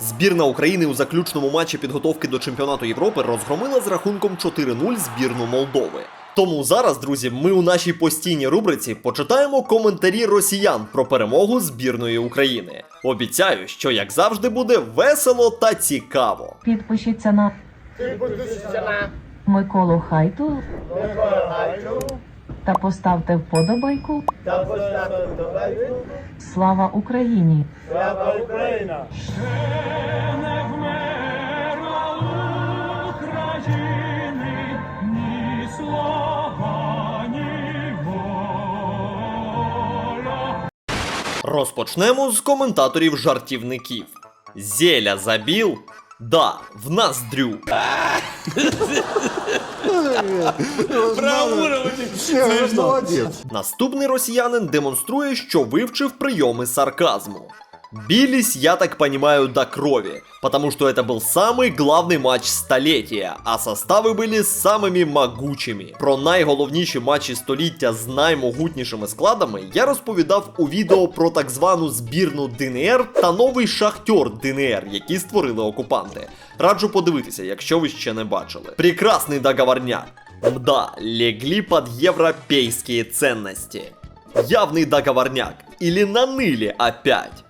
Збірна України у заключному матчі підготовки до чемпіонату Європи розгромила з рахунком 4-0 збірну Молдови. Тому зараз, друзі, ми у нашій постійній рубриці почитаємо коментарі росіян про перемогу збірної України. Обіцяю, що як завжди буде весело та цікаво. Підпишіться на Підпишіться на Миколу Хайту Миколаївну та поставте вподобайку. та поставте вподобайку. Слава Україні! Слава Україна! не вмерла України, ні слава, ні воля. Розпочнемо з коментаторів жартівників. Зеля забіл? Да, в нас дрю. Молодец. Наступний росіянин демонструє, що вивчив прийоми сарказму. Бились, я так понимаю, до крови, потому что это был самый главный матч століття, а состави були самими могучими. Про найголовніші матчі століття з наймогутнішими складами я розповідав у відео про так звану збірну ДНР та новий шахтер ДНР, які створили окупанти. Раджу подивитися, якщо ви ще не бачили. Прекрасний договорняк. Мда, легли под европейские ценности. Явный договорняк. Или наныли опять.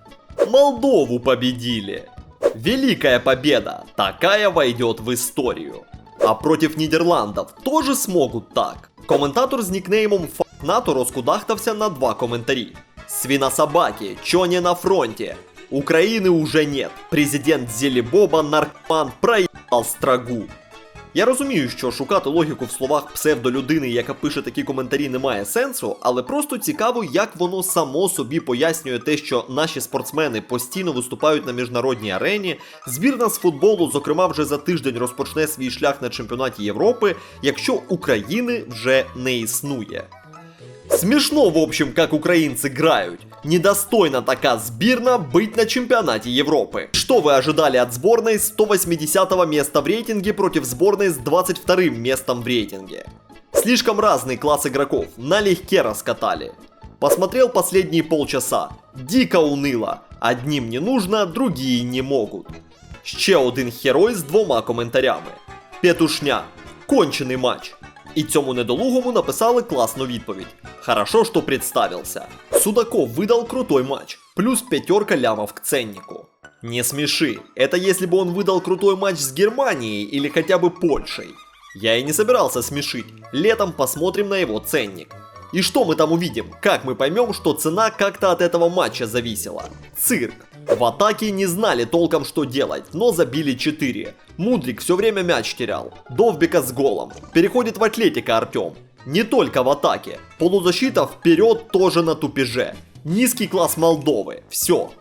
Молдову победили. Великая победа. Такая войдет в историю. А против Нидерландов тоже смогут так. Коментатор з нікнеймом НАТО розкудахтався на два коментарі. Свинособаки, чё не на фронте? Украины уже нет. Президент Зелебоба наркоман проебал страгу. Я розумію, що шукати логіку в словах псевдолюдини, яка пише такі коментарі, немає сенсу, але просто цікаво, як воно само собі пояснює те, що наші спортсмени постійно виступають на міжнародній арені. Збірна з футболу, зокрема, вже за тиждень розпочне свій шлях на чемпіонаті Європи, якщо України вже не існує. Смешно, в общем, как украинцы играют. Недостойно такая сбирна быть на чемпионате Европы. Что вы ожидали от сборной с 180 места в рейтинге против сборной с 22 местом в рейтинге? Слишком разный класс игроков, налегке раскатали. Посмотрел последние полчаса. Дико уныло. Одним не нужно, другие не могут. Ще один герой з двома коментарями. Петушня. Кончений матч. І цьому недолугому написали класну відповідь. Хорошо, что представился. Судаков выдал крутой матч. Плюс пятерка лямов к ценнику. Не смеши. Это если бы он выдал крутой матч с Германией или хотя бы Польшей. Я и не собирался смешить. Летом посмотрим на его ценник. И что мы там увидим? Как мы поймем, что цена как-то от этого матча зависела? Цирк. В атаке не знали толком, что делать, но забили 4. Мудрик все время мяч терял. Довбика с голом. Переходит в атлетика Артем. Не только в атаке. Полузащита вперед тоже на тупеже. Низкий класс Молдовы. Все.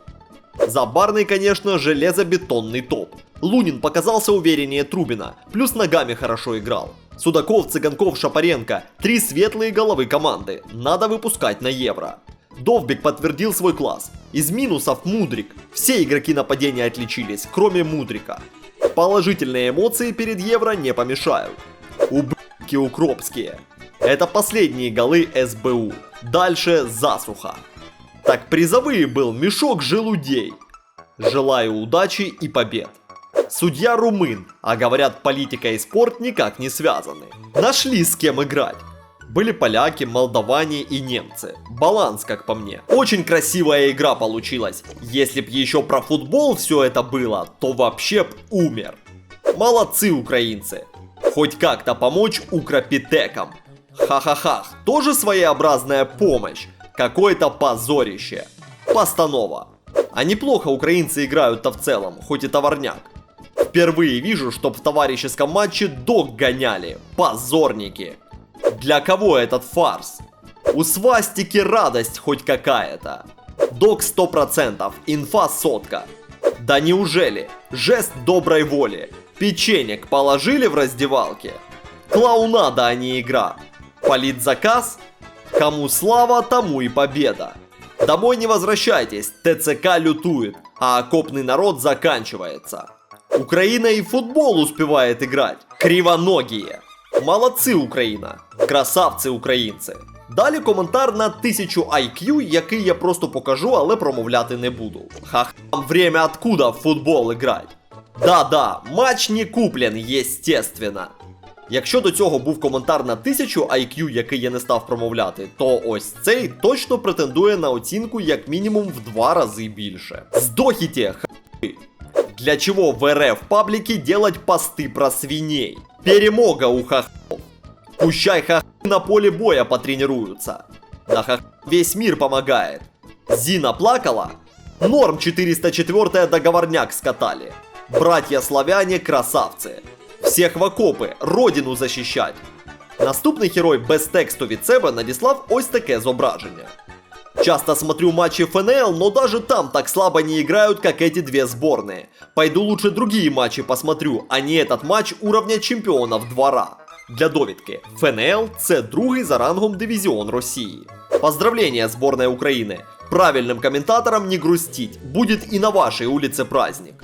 Забарный, конечно, железобетонный топ. Лунин показался увереннее Трубина, плюс ногами хорошо играл. Судаков, Цыганков, Шапаренко – три светлые головы команды, надо выпускать на Евро. Довбик подтвердил свой класс. Из минусов Мудрик. Все игроки нападения отличились, кроме Мудрика. Положительные эмоции перед Евро не помешают. Ублюдки укропские. Это последние голы СБУ. Дальше засуха. Так призовые был мешок желудей. Желаю удачи и побед. Судья румын, а говорят, политика и спорт никак не связаны. Нашли с кем играть. Были поляки, молдаване и немцы. Баланс, как по мне. Очень красивая игра получилась. Если б еще про футбол все это было, то вообще б умер. Молодцы украинцы. Хоть как-то помочь укропитекам. Ха-ха-ха, тоже своеобразная помощь. Какое-то позорище. Постанова. А неплохо украинцы играют-то в целом, хоть и товарняк. Впервые вижу, чтоб в товарищеском матче дог гоняли. Позорники. Для кого этот фарс? У свастики радость хоть какая-то. Док 100%, инфа сотка. Да неужели? Жест доброй воли. Печенек положили в раздевалке? Клоунада, а не игра. Политзаказ? Кому слава, тому и победа. Домой не возвращайтесь, ТЦК лютует, а окопный народ заканчивается. Украина и футбол успевает играть. Кривоногие. Молодцы, Украина. Красавцы, украинцы. Далі коментар на 1000 IQ, який я просто покажу, але промовляти не буду. Ха, время откуда в футбол играть? Да-да, матч не куплен, естественно. Якщо до цього був коментар на 1000 IQ, який я не став промовляти, то ось цей точно претендує на оцінку як мінімум в два рази більше. Здохіте, х**и. Для чего в РФ паблике делать посты про свиней? Перемога у хохлов. Пущай хохлы на поле боя потренируются. На хох весь мир помогает. Зина плакала? Норм 404 договорняк скатали. Братья-славяне красавцы. Всех в окопи, родину защищать. Наступний герой без тексту від себе надіслав ось таке зображення. Часто смотрю матчи ФНЛ, но даже там так слабо не играют, как эти две сборные. Пойду лучше другие матчи посмотрю, а не этот матч уровня чемпіонів двора. Для довідки, ФНЛ це другий за рангом дивізіон Росії. Поздравления, сборная Украины. Правильным комментаторам не грустить, будет и на вашей улице праздник.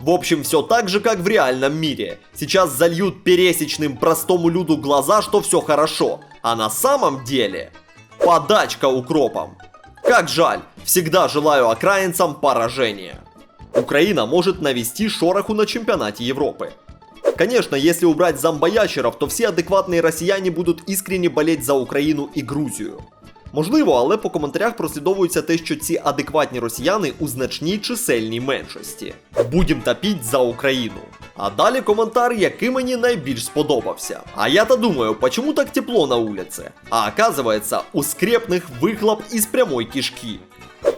В общем, все так же, как в реальном мире. Сейчас зальют пересечным простому люду глаза, что все хорошо. А на самом деле... Подачка укропом. Как жаль, всегда желаю окраинцам поражения. Украина может навести шороху на чемпионате Европы. Конечно, если убрать зомбоящеров, то все адекватные россияне будут искренне болеть за Україну і Грузію. Можливо, але по коментарях прослідовується те, що ці адекватні росіяни у значній чисельній меншості. Будем топіть за Україну. А далі коментар, який мені найбільш сподобався. А я-то думаю, почему так тепло на улице? А оказывается, у скрепных выхлоп из прямой кишки.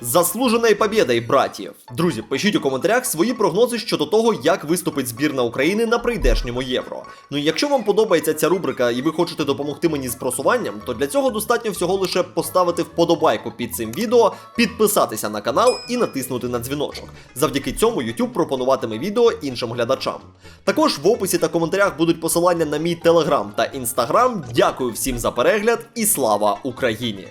Заслуженою побєдою, братів! Друзі, пишіть у коментарях свої прогнози щодо того, як виступить збірна України на прийдешньому євро. Ну і якщо вам подобається ця рубрика і ви хочете допомогти мені з просуванням, то для цього достатньо всього лише поставити вподобайку під цим відео, підписатися на канал і натиснути на дзвіночок. Завдяки цьому YouTube пропонуватиме відео іншим глядачам. Також в описі та коментарях будуть посилання на мій телеграм та інстаграм. Дякую всім за перегляд і слава Україні!